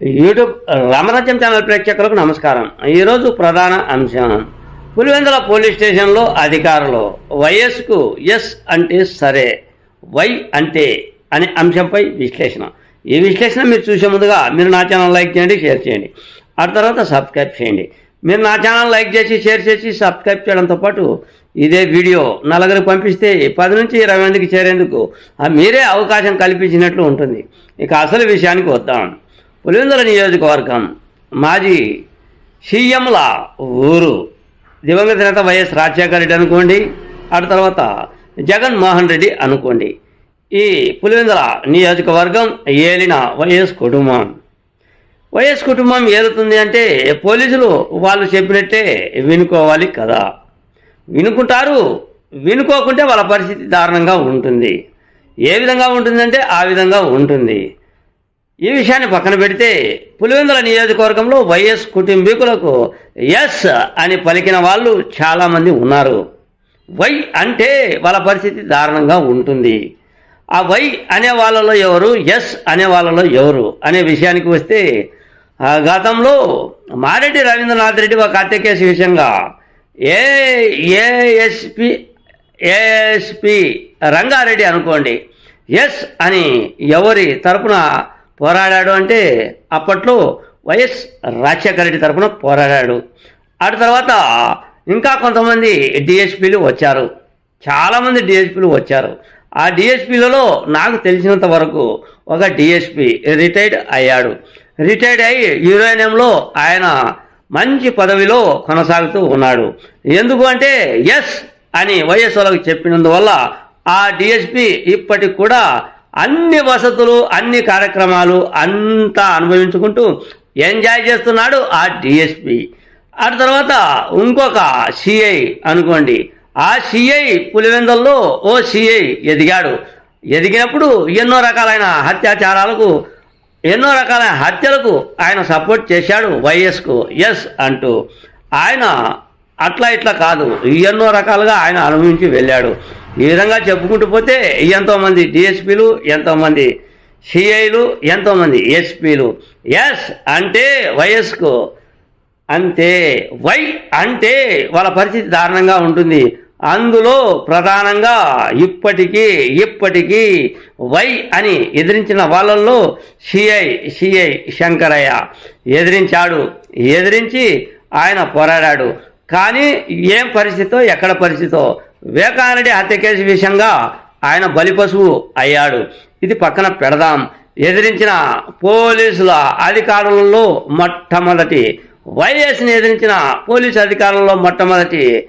YouTube రామరాజ్యం channel ప్రేక్షకులకు నమస్కారం. ఈరోజు ప్రధాన అంశం. పులివెందుల పోలీస్ స్టేషన్లో అధికారులు వైఎస్కు ఎస్ అంటే సరే వై అంటే అనే అంశంపై విశ్లేషణ. ఈ విశ్లేషణ మీరు చూసే ముందుగా మీరు నా ఛానల్ లైక్ చేయండి షేర్ చేయండి. ఆ తర్వాత సబ్స్క్రైబ్ చేయండి. మీరు నా ఛానల్ లైక్ చేసి షేర్ చేసి సబ్స్క్రైబ్ చేయడంతో పాటు ఇదే వీడియో నలుగురికి పంపిస్తే పది నుంచి ఇరవై మందికి చేరేందుకు ఆ మీరే అవకాశం కల్పించినట్లు ఉంటుంది. ఇక అసలు విషయానికి వద్దాం. పులివెందుల నియోజకవర్గం మాజీ సీఎంల ఊరు. దివంగత నేత వైఎస్ రాజశేఖర రెడ్డి అనుకోండి ఆ తర్వాత జగన్మోహన్ రెడ్డి అనుకోండి. ఈ పులివెందుల నియోజకవర్గం ఏలిన వైఎస్ కుటుంబం. వైఎస్ కుటుంబం ఏలుతుంది అంటే పోలీసులు వాళ్ళు చెప్పినట్టే వినుకోవాలి కదా. వినుకుంటారు వినుకోకుంటే వాళ్ళ పరిస్థితి దారుణంగా ఉంటుంది. ఏ విధంగా ఉంటుందంటే ఆ విధంగా ఉంటుంది. ఈ విషయాన్ని పక్కన పెడితే పులివెందుల నియోజకవర్గంలో వైఎస్ కుటుంబీకులకు ఎస్ అని పలికిన వాళ్ళు చాలామంది ఉన్నారు. వై అంటే వాళ్ళ పరిస్థితి దారుణంగా ఉంటుంది. ఆ వై అనే వాళ్ళలో ఎవరు ఎస్ అనే వాళ్ళలో ఎవరు అనే విషయానికి వస్తే గతంలో మారెడ్డి రవీంద్రనాథ్ రెడ్డి ఒక హత్య కేసు విషయంగా ఏ ఏఎస్పి ఏఎస్పి రంగారెడ్డి అనుకోండి ఎస్ అని ఎవరి తరపున పోరాడాడు అంటే అప్పట్లో వైఎస్ రాజశేఖర రెడ్డి తరఫున పోరాడాడు. అటు తర్వాత ఇంకా కొంతమంది డిఎస్పీలు వచ్చారు. చాలామంది డిఎస్పీలు వచ్చారు. ఆ డిఎస్పీలలో నాకు తెలిసినంత వరకు ఒక డిఎస్పీ రిటైర్డ్ అయ్యాడు. రిటైర్డ్ అయ్యి యురేనియంలో ఆయన మంచి పదవిలో కొనసాగుతూ ఉన్నాడు. ఎందుకు అంటే ఎస్ అని వైఎస్ వాళ్ళకి చెప్పినందువల్ల ఆ డిఎస్పీ ఇప్పటికి కూడా అన్ని వసతులు అన్ని కార్యక్రమాలు అంతా అనుభవించుకుంటూ ఎంజాయ్ చేస్తున్నాడు ఆ డిఎస్పి ఆ తర్వాత ఇంకొక సిఐ అనుకోండి. ఆ సిఐ పులివెందల్లో ఓ సిఐ ఎదిగాడు. ఎదిగినప్పుడు ఎన్నో రకాలైన హత్యాచారాలకు ఎన్నో రకాలైన హత్యలకు ఆయన సపోర్ట్ చేశాడు వైఎస్కు ఎస్ అంటూ. ఆయన అట్లా ఇట్లా కాదు. ఎన్నో రకాలుగా ఆయన అనుభవించి వెళ్ళాడు. ఈ విధంగా చెప్పుకుంటూ పోతే ఎంతోమంది డిఎస్పీలు ఎంతోమంది సిఐలు ఎంతోమంది ఎస్పీలు. ఎస్ అంటే వైఎస్కు అంతే వై అంటే వాళ్ళ పరిస్థితి దారుణంగా ఉంటుంది. అందులో ప్రధానంగా ఇప్పటికీ ఇప్పటికీ వై అని ఎదిరించిన వాళ్ళల్లో సిఐ సిఐ శంకరయ్య ఎదిరించాడు. ఎదిరించి ఆయన పోరాడాడు. కానీ ఏం పరిస్థితో ఎక్కడ పరిస్థితో? వివేకానండి హత్య కేసు విషయంగా ఆయన బలిపశువు అయ్యాడు. ఇది పక్కన పెడదాం. ఎదిరించిన పోలీసుల అధికారులలో మొట్టమొదటి వైఎస్ని ఎదిరించిన పోలీసు అధికారులలో మొట్టమొదటి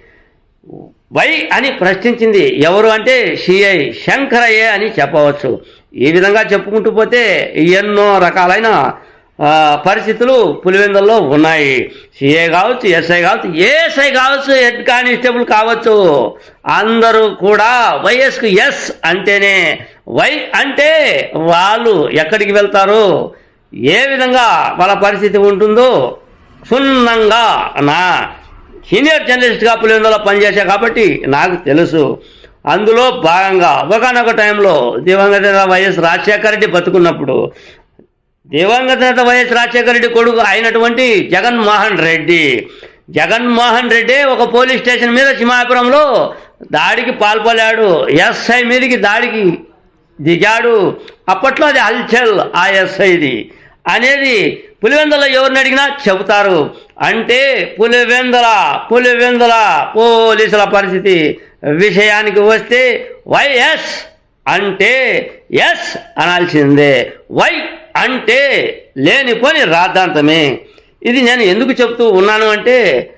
వై అని ప్రశ్నించింది ఎవరు అంటే సిఐ శంకరయ్యే అని చెప్పవచ్చు. ఈ విధంగా చెప్పుకుంటూ పోతే ఎన్నో రకాలైన పరిస్థితులు పులివెందుల్లో ఉన్నాయి. సిఐ కావచ్చు ఎస్ఐ కావచ్చు ఏఎస్ఐ కావచ్చు హెడ్ కానిస్టేబుల్ కావచ్చు. అందరూ కూడా వైఎస్కు ఎస్ అంటేనే వై అంటే వాళ్ళు ఎక్కడికి వెళ్తారు? ఏ విధంగా వాళ్ళ పరిస్థితి ఉంటుందో క్షుణ్ణంగా నా సీనియర్ జర్నలిస్ట్గా పులివెందులో పనిచేశా కాబట్టి నాకు తెలుసు. అందులో భాగంగా ఒకనొక టైంలో దివంగత వైఎస్ రాజశేఖర రెడ్డి బతుకున్నప్పుడు దివంగత నేత వైఎస్ రాజశేఖర రెడ్డి కొడుకు అయినటువంటి జగన్మోహన్ రెడ్డి. జగన్మోహన్ రెడ్డి ఒక పోలీస్ స్టేషన్ మీద సింహాపురంలో దాడికి పాల్పడాడు ఎస్ఐ మీదకి దాడికి దిగాడు. అప్పట్లో అది హల్చల్ ఆ ఎస్ఐది. అనేది పులివెందల ఎవరిని అడిగినా చెబుతారు. అంటే పులివెందల పులివెందల పోలీసుల పరిస్థితి విషయానికి వస్తే వైఎస్ అంటే ఎస్ అనాల్సిందే. వై అంటే లేనిపోని రాద్ధాంతమే. ఇది నేను ఎందుకు చెప్తూ ఉన్నాను అంటే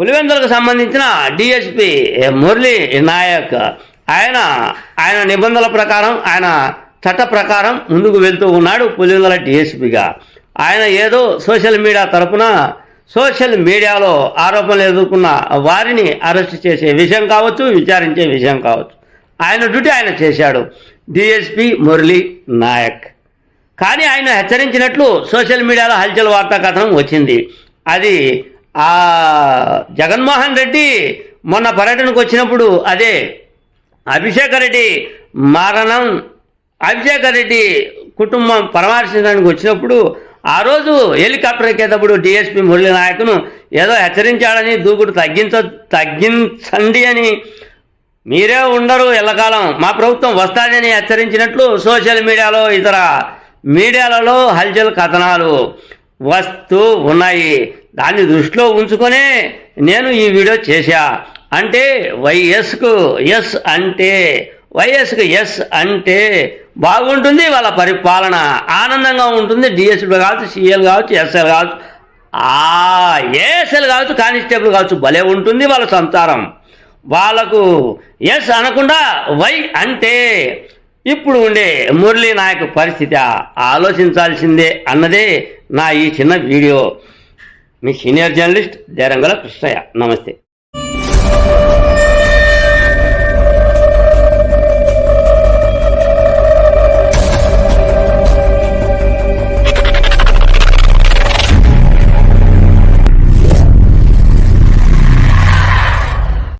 పులివెందులకు సంబంధించిన డిఎస్పి మురళీ నాయక్ ఆయన ఆయన నిబంధనల ప్రకారం ఆయన చట్ట ప్రకారం ముందుకు వెళ్తూ ఉన్నాడు పులివెందుల డిఎస్పిగా ఆయన ఏదో సోషల్ మీడియా తరపున సోషల్ మీడియాలో ఆరోపణలు ఎదుర్కొన్న వారిని అరెస్ట్ చేసే విషయం కావచ్చు విచారించే విషయం కావచ్చు. ఆయన డ్యూటీ ఆయన చేశాడు. డిఎస్పి మురళీ నాయక్. కానీ ఆయన హెచ్చరించినట్లు సోషల్ మీడియాలో హల్చల్ వార్తా కథనం వచ్చింది. అది ఆ జగన్మోహన్ రెడ్డి మొన్న పర్యటనకు వచ్చినప్పుడు అదే అభిషేక్ రెడ్డి మరణం అభిషేక్ రెడ్డి కుటుంబం పరామర్శించడానికి వచ్చినప్పుడు ఆ రోజు హెలికాప్టర్ ఎక్కేటప్పుడు డిఎస్పి మురళీ నాయకును ఏదో హెచ్చరించాడని దూకుడు తగ్గించ తగ్గించండి అని మీరే ఉండరు ఎల్లకాలం మా ప్రభుత్వం వస్తాదని హెచ్చరించినట్లు సోషల్ మీడియాలో ఇతర మీడియాలలో హల్చల్ కథనాలు వస్తూ ఉన్నాయి. దాన్ని దృష్టిలో ఉంచుకొనే నేను ఈ వీడియో చేశా. అంటే వైఎస్కు ఎస్ అంటే వైఎస్కు ఎస్ అంటే బాగుంటుంది వాళ్ళ పరిపాలన. ఆనందంగా ఉంటుంది డిఎస్పీ కావచ్చు సీఎల్ కావచ్చు ఎస్ఎల్ కావచ్చు. ఆ ఏఎస్ఎల్ కావచ్చు కానిస్టేబుల్ కావచ్చు భలే ఉంటుంది వాళ్ళ సంతారం వాళ్ళకు ఎస్ అనకుండా వై అంటే ఇప్పుడు ఉండే మురళీ నాయక్ పరిస్థితి ఆలోచించాల్సిందే అన్నదే నా ఈ చిన్న వీడియో. మీ సీనియర్ జర్నలిస్ట్ జరంగల కృష్ణయ్య. నమస్తే.